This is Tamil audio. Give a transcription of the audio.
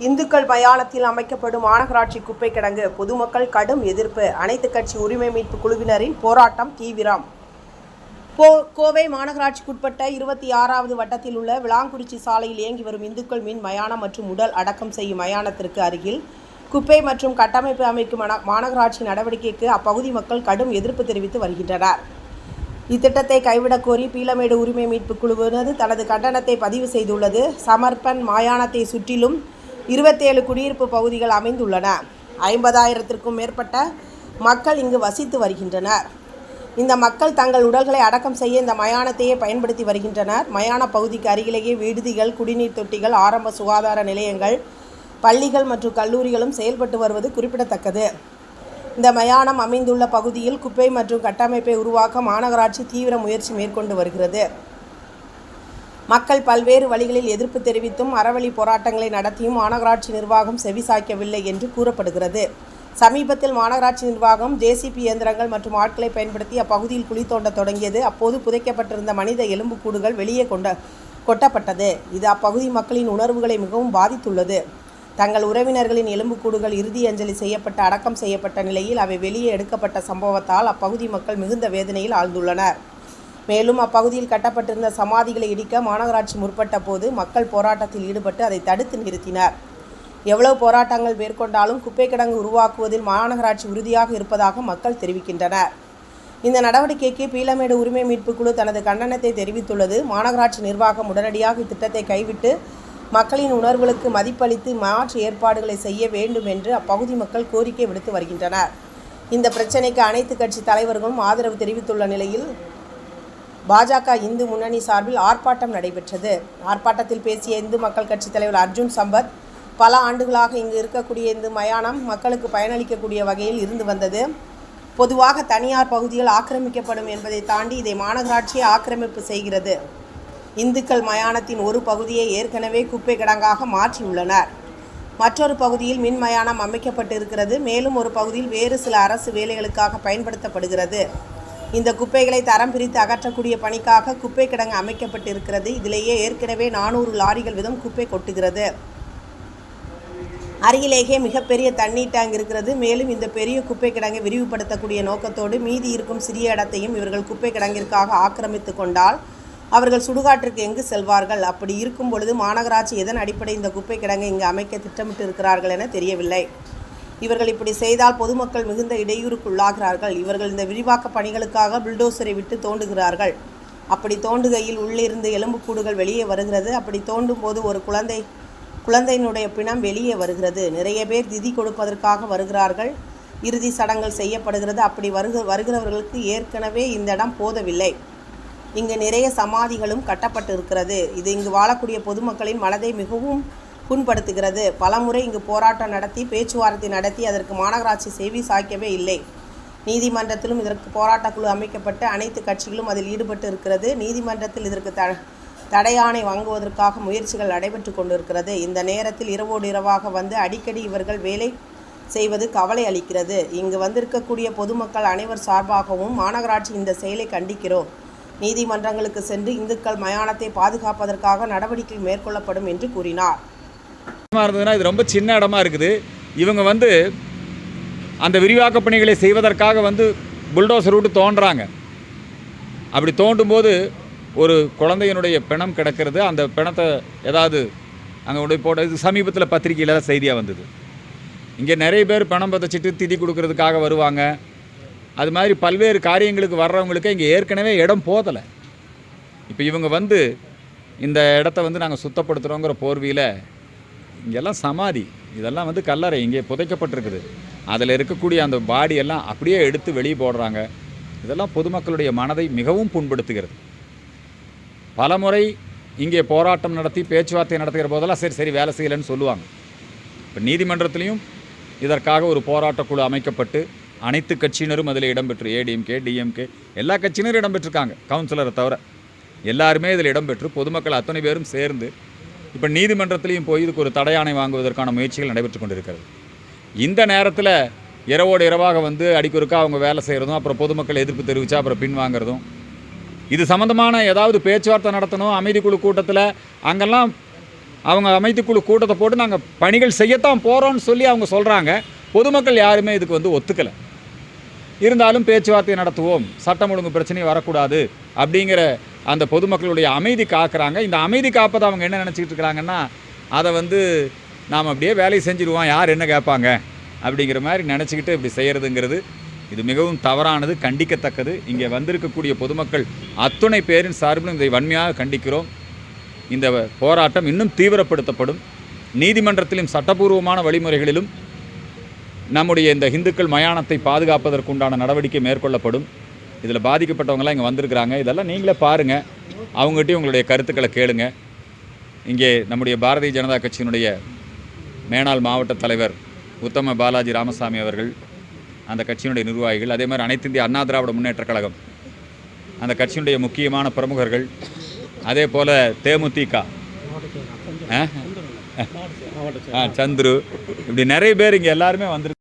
இந்துக்கள் மயானத்தில் அமைக்கப்படும் மாநகராட்சி குப்பை கிடங்கு பொதுமக்கள் கடும் எதிர்ப்பு அனைத்து கட்சி உரிமை மீட்பு குழுவினரின் போராட்டம் தீவிரம். போ கோவை மாநகராட்சிக்குட்பட்ட இருபத்தி ஆறாவது வட்டத்தில் உள்ள விளாங்குறிச்சி சாலையில் இயங்கி வரும் இந்துக்கள் மின் மயானம் மற்றும் உடல் அடக்கம் செய்யும் மயானத்திற்கு அருகில் குப்பை மற்றும் கட்டமைப்பு அமைக்கும் மன- மாநகராட்சி நடவடிக்கைக்கு அப்பகுதி மக்கள் கடும் எதிர்ப்பு தெரிவித்து வருகின்றனர். இத்திட்டத்தை கைவிடக் கோரி பீலமேடு உரிமை மீட்பு குழுவினர் தனது கண்டனத்தை பதிவு செய்துள்ளது. சமர்ப்பன் மாயானத்தை சுற்றிலும் இருபத்தேழு குடியிருப்பு பகுதிகள் அமைந்துள்ளன. ஐம்பதாயிரத்திற்கும் மேற்பட்ட மக்கள் இங்கு வசித்து வருகின்றனர். இந்த மக்கள் தங்கள் உடல்களை அடக்கம் செய்ய இந்த மயானத்தையே பயன்படுத்தி வருகின்றனர். மயான பகுதிக்கு அருகிலேயே விடுதிகள் குடிநீர் தொட்டிகள் ஆரம்ப சுகாதார நிலையங்கள் பள்ளிகள் மற்றும் கல்லூரிகளும் செயல்பட்டு வருவது குறிப்பிடத்தக்கது. இந்த மயானம் அமைந்துள்ள பகுதியில் குப்பை மற்றும் கட்டமைப்பை உருவாக்க மாநகராட்சி தீவிர முயற்சி மேற்கொண்டு வருகிறது. மக்கள் பல்வேறு வழிகளில் எதிர்ப்பு தெரிவித்தும் அறவழி போராட்டங்களை நடத்தியும் மாநகராட்சி நிர்வாகம் செவிசாய்க்கவில்லை என்று கூறப்படுகிறது. சமீபத்தில் மாநகராட்சி நிர்வாகம் ஜேசிபி இயந்திரங்கள் மற்றும் ஆட்களை பயன்படுத்தி அப்பகுதியில் குழி தோண்ட தொடங்கியது. அப்போது புதைக்கப்பட்டிருந்த மனித எலும்புக்கூடுகள் வெளியே கொண்ட கொட்டப்பட்டது. இது அப்பகுதி மக்களின் உணர்வுகளை மிகவும் பாதித்துள்ளது. தங்கள் உறவினர்களின் எலும்புக்கூடுகள் இறுதி அஞ்சலி செய்யப்பட்டு அடக்கம் செய்யப்பட்ட நிலையில் அவை வெளியே எடுக்கப்பட்ட சம்பவத்தால் அப்பகுதி மக்கள் மிகுந்த வேதனையில் ஆழ்ந்துள்ளனர். மேலும் அப்பகுதியில் கட்டப்பட்டிருந்த சமாதிகளை இடிக்க மாநகராட்சி முற்பட்ட போது மக்கள் போராட்டத்தில் ஈடுபட்டு அதை தடுத்து நிறுத்தினர். எவ்வளவு போராட்டங்கள் மேற்கொண்டாலும் குப்பை கிடங்கு உருவாக்குவதில் மாநகராட்சி உறுதியாக இருப்பதாக மக்கள் தெரிவிக்கின்றனர். இந்த நடவடிக்கைக்கு பீலமேடு உரிமை மீட்பு குழு தனது கண்டனத்தை தெரிவித்துள்ளது. மாநகராட்சி நிர்வாகம் உடனடியாக இத்திட்டத்தை கைவிட்டு மக்களின் உணர்வுகளுக்கு மதிப்பளித்து மாற்று ஏற்பாடுகளை செய்ய வேண்டும் என்று அப்பகுதி மக்கள் கோரிக்கை விடுத்து வருகின்றனர். இந்த பிரச்சினைக்கு அனைத்து கட்சி தலைவர்களும் ஆதரவு தெரிவித்துள்ள நிலையில் பாஜக இந்து முன்னணி சார்பில் ஆர்ப்பாட்டம் நடைபெற்றது. ஆர்ப்பாட்டத்தில் பேசிய இந்து மக்கள் கட்சித் தலைவர் அர்ஜுன் சம்பத் பல ஆண்டுகளாக இங்கு இருக்கக்கூடிய இந்த மயானம் மக்களுக்கு பயனளிக்கக்கூடிய வகையில் இருந்து வந்தது. பொதுவாக தனியார் பகுதிகள் ஆக்கிரமிக்கப்படும் என்பதை தாண்டி இதை மாநகராட்சியை ஆக்கிரமிப்பு செய்கிறது. இந்துக்கள் மயானத்தின் ஒரு பகுதியை ஏற்கனவே குப்பை கிடங்காக மாற்றியுள்ளனர். மற்றொரு பகுதியில் மின் மயானம் அமைக்கப்பட்டிருக்கிறது. மேலும் ஒரு பகுதியில் வேறு சில அரசு வேலைகளுக்காக பயன்படுத்தப்படுகிறது. இந்த குப்பைகளை தரம் பிரித்து அகற்றக்கூடிய பணிக்காக குப்பை கிடங்கு அமைக்கப்பட்டிருக்கிறது. இதிலேயே ஏற்கனவே நானூறு லாரிகள் வீதம் குப்பை கொட்டுகிறது. அருகிலேயே மிகப்பெரிய தண்ணீர் டேங்க் இருக்கிறது. மேலும் இந்த பெரிய குப்பை கிடங்கை விரிவுபடுத்தக்கூடிய நோக்கத்தோடு மீதி இருக்கும் சிறிய இடத்தையும் இவர்கள் குப்பை கிடங்கிற்காக ஆக்கிரமித்து கொண்டால் அவர்கள் சுடுகாட்டிற்கு எங்கு செல்வார்கள்? அப்படி இருக்கும் பொழுது மாநகராட்சி எதன் அடிப்படை இந்த குப்பை கிடங்கை இங்கு அமைக்க திட்டமிட்டு இருக்கிறார்கள் என தெரியவில்லை. இவர்கள் இப்படி செய்தால் பொதுமக்கள் மிகுந்த இடையூறுக்குள்ளாகிறார்கள். இவர்கள் இந்த விரிவாக்க பணிகளுக்காக புல்டோசரை விட்டு தோண்டுகிறார்கள். அப்படி தோண்டுகையில் உள்ளிருந்து எலும்புக்கூடுகள் வெளியே வருகிறது. அப்படி தோண்டும் போது ஒரு குழந்தை குழந்தையினுடைய பிணம் வெளியே வருகிறது. நிறைய பேர் திதி கொடுப்பதற்காக வருகிறார்கள். இறுதி சடங்குகள் செய்யப்படுகிறது. அப்படி வருக வருகிறவர்களுக்கு ஏற்கனவே இந்த இடம் போதவில்லை. இங்கு நிறைய சமாதிகளும் கட்டப்பட்டு இருக்கிறது இது இங்கு வாழக்கூடிய பொதுமக்களின் மனதை மிகவும் புண்படுத்துகிறது. பலமுறை இங்கு போராட்டம் நடத்தி பேச்சுவார்த்தை நடத்தி அதற்கு மாநகராட்சி செவி சாய்க்கவே இல்லை. நீதிமன்றத்திலும் இதற்கு போராட்டக் குழு அமைக்கப்பட்டு அனைத்து கட்சிகளும் அதில் ஈடுபட்டு இருக்கிறது. நீதிமன்றத்தில் இதற்கு த தடையாணை வாங்குவதற்காக முயற்சிகள் நடைபெற்று கொண்டிருக்கிறது. இந்த நேரத்தில் இரவோடு இரவாக வந்து அடிக்கடி இவர்கள் வேலை செய்வது கவலை அளிக்கிறது. இங்கு வந்திருக்கக்கூடிய பொதுமக்கள் அனைவர் சார்பாகவும் மாநகராட்சி இந்த செயலை கண்டிக்கிறோம். நீதிமன்றங்களுக்கு சென்று இந்துக்கள் மயானத்தை பாதுகாப்பதற்காக நடவடிக்கை மேற்கொள்ளப்படும் என்று கூறினார். இடமா இருந்ததுன்னா இது ரொம்ப சின்ன இடமா இருக்குது. இவங்க வந்து அந்த விரிவாக்க பணிகளை செய்வதற்காக வந்து புல்டோசர் விட்டு தோன்றாங்க. அப்படி தோண்டும் போது ஒரு குழந்தையினுடைய பிணம் கிடக்கிறது. அந்த பிணத்தை ஏதாவது அங்கே உடைய போட இது சமீபத்தில் பத்திரிக்கையில் தான் செய்தியாக வந்தது. இங்கே நிறைய பேர் பணம் பதச்சிட்டு திதி கொடுக்கறதுக்காக வருவாங்க. அது மாதிரி பல்வேறு காரியங்களுக்கு வர்றவங்களுக்கு இங்கே ஏற்கனவே இடம் போதலை. இப்போ இவங்க வந்து இந்த இடத்த வந்து நாங்கள் சுத்தப்படுத்துகிறோங்கிற போர்வியில் இங்கெல்லாம் சமாதி. இதெல்லாம் வந்து கல்லறை இங்கே புதைக்கப்பட்டிருக்குது. அதில் இருக்கக்கூடிய அந்த பாடி எல்லாம் அப்படியே எடுத்து வெளியே போடுறாங்க. இதெல்லாம் பொதுமக்களுடைய மனதை மிகவும் புண்படுத்துகிறது. பலமுறை இங்கே போராட்டம் நடத்தி பேச்சுவார்த்தை நடத்துகிற போதெல்லாம் சரி சரி வேலை செய்யலைன்னு சொல்லுவாங்க. இப்போ நீதிமன்றத்திலையும் இதற்காக ஒரு போராட்டக் குழு அமைக்கப்பட்டு அனைத்து கட்சியினரும் அதில் இடம்பெற்று ஏடிஎம்கே டிஎம்கே எல்லா கட்சியினரும் இடம்பெற்றிருக்காங்க கவுன்சிலரை தவிர. எல்லாருமே இதில் இடம்பெற்று பொதுமக்கள் அத்தனை பேரும் சேர்ந்து இப்போ நீதிமன்றத்திலையும் போய் இதுக்கு ஒரு தடையாணை வாங்குவதற்கான முயற்சிகள் நடைபெற்று கொண்டிருக்கிறது. இந்த நேரத்தில் இரவோடு இரவாக வந்து அடிக்கொருக்கா அவங்க வேலை செய்கிறதும் அப்புறம் பொதுமக்கள் எதிர்ப்பு தெரிவித்தா அப்புறம் பின்வாங்கிறதும் இது சம்மந்தமான ஏதாவது பேச்சுவார்த்தை நடத்தணும் அமைதிக்குழு கூட்டத்தில் அங்கெல்லாம் அவங்க அமைதிக்குழு கூட்டத்தை போட்டு நாங்கள் பணிகள் செய்யத்தான் போகிறோம்னு சொல்லி அவங்க சொல்கிறாங்க பொதுமக்கள் யாருமே இதுக்கு வந்து ஒத்துக்கலை. இருந்தாலும் பேச்சுவார்த்தை நடத்துவோம். சட்டம் ஒழுங்கு பிரச்சனை வரக்கூடாது அப்படிங்கிற அந்த பொதுமக்களுடைய அமைதி காக்குறாங்க. இந்த அமைதி காப்பதை அவங்க என்ன நினச்சிக்கிட்டு இருக்கிறாங்கன்னா அதை வந்து நாம் அப்படியே வேலையை செஞ்சுடுவோம். யார் என்ன கேட்பாங்க? அப்படிங்கிற மாதிரி நினச்சிக்கிட்டு இப்படி செய்கிறதுங்கிறது இது மிகவும் தவறானது கண்டிக்கத்தக்கது. இங்கே வந்திருக்கக்கூடிய பொதுமக்கள் அத்துணை பேரின் சார்பிலும் இதை வன்மையாக கண்டிக்கிறோம். இந்த போராட்டம் இன்னும் தீவிரப்படுத்தப்படும். நீதிமன்றத்திலும் சட்டபூர்வமான வழிமுறைகளிலும் நம்முடைய இந்த இந்துக்கள் மயானத்தை பாதுகாப்பதற்குண்டான நடவடிக்கை மேற்கொள்ளப்படும். இதில் பாதிக்கப்பட்டவங்களாம் இங்கே வந்திருக்கிறாங்க. இதெல்லாம் நீங்களே பாருங்கள் அவங்ககிட்டயும் உங்களுடைய கருத்துக்களை கேளுங்க. இங்கே நம்முடைய பாரதிய ஜனதா கட்சியினுடைய மேனாள் மாவட்ட தலைவர் உத்தம பாலாஜி ராமசாமி அவர்கள் அந்த கட்சியினுடைய நிர்வாகிகள் அதே மாதிரி அனைத்து இந்திய அண்ணா திராவிட முன்னேற்ற கழகம் அந்த கட்சியினுடைய முக்கியமான பிரமுகர்கள் அதே போல் தேமுதிக சந்துரு இப்படி நிறைய பேர் இங்கே எல்லாருமே வந்திருக்கு